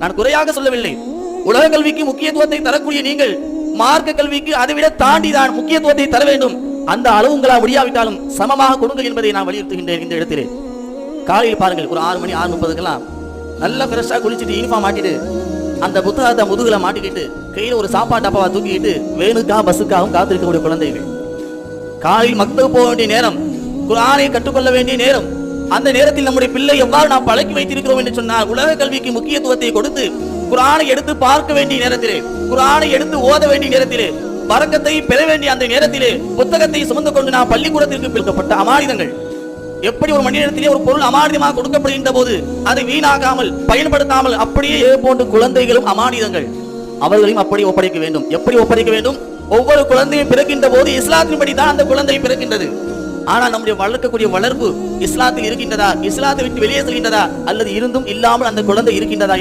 நான் குறையாக சொல்லவில்லை. உலக கல்விக்கு முக்கியத்துவத்தை தரக்கூடிய நீங்கள் மார்க்க கல்விக்கு அதைவிட தாண்டி தான் முக்கியத்துவத்தை தர வேண்டும். அந்த அளவு உங்களால் முடியாவிட்டாலும் சமமாக கொடுங்கள் என்பதை நான் வலியுறுத்துகின்றேன் இந்த இடத்திலே. காலையில் பாருங்கள் ஒரு ஆறு மணி ஆறு முப்பதுக்கெல்லாம் நல்லா ஃப்ரெஷ்ஷாக குளிச்சுட்டு யூனிஃபார்ம் மாட்டிட்டு அந்த புத்தகத்தை முதுகில் மாட்டிக்கிட்டு கையில ஒரு சாப்பாட்டு டப்பாவை தூக்கிட்டு வேணுக்கா பஸ்ஸுக்காகவும் காத்திருக்கக்கூடிய குழந்தைகள். காலையில் மக்கள் போக வேண்டிய நேரம் குரானை கற்றுக்கொள்ள வேண்டிய நேரம் அந்த நேரத்தில் நம்முடைய பிள்ளை எவ்வாறு நாம் பழக்கி வைத்திருக்கிறோம் என்று சொன்னால் உலக கல்விக்கு முக்கியத்துவத்தை கொடுத்து குரானை எடுத்து பார்க்க வேண்டிய நேரத்திலே குரானை எடுத்து ஓத வேண்டிய நேரத்திலே பறக்கத்தை பெற வேண்டிய அந்த நேரத்திலே புத்தகத்தை சுமந்து கொண்டு நாம் பள்ளிக்கூடத்திற்கு பிரிக்கப்பட்ட அமானிதங்கள். எப்படி ஒரு மனிதத்திலே ஒரு பொருள் அமானிதமாக கொடுக்கப்படுகின்ற போது அதை வீணாகாமல் பயன்படுத்தாமல் அப்படியே போன்ற குழந்தைகளும் அமானிதங்கள். அவர்களையும் அப்படி ஒப்படைக்க வேண்டும். எப்படி ஒப்படைக்க வேண்டும்? ஒவ்வொரு குழந்தையும் பிறக்கின்ற போது இஸ்லாத்தின்படி தான் அந்த குழந்தை பிறக்கின்றது. ஆனால் நம்முடைய வளர்க்கக்கூடிய வளர்ப்பு இஸ்லாத்தில் இருக்கின்றதா? இஸ்லாத்தை விட்டு வெளியே செல்கின்றதா? அல்லது இருந்தும் இல்லாமல் அந்த குழந்தை இருக்கின்றதா?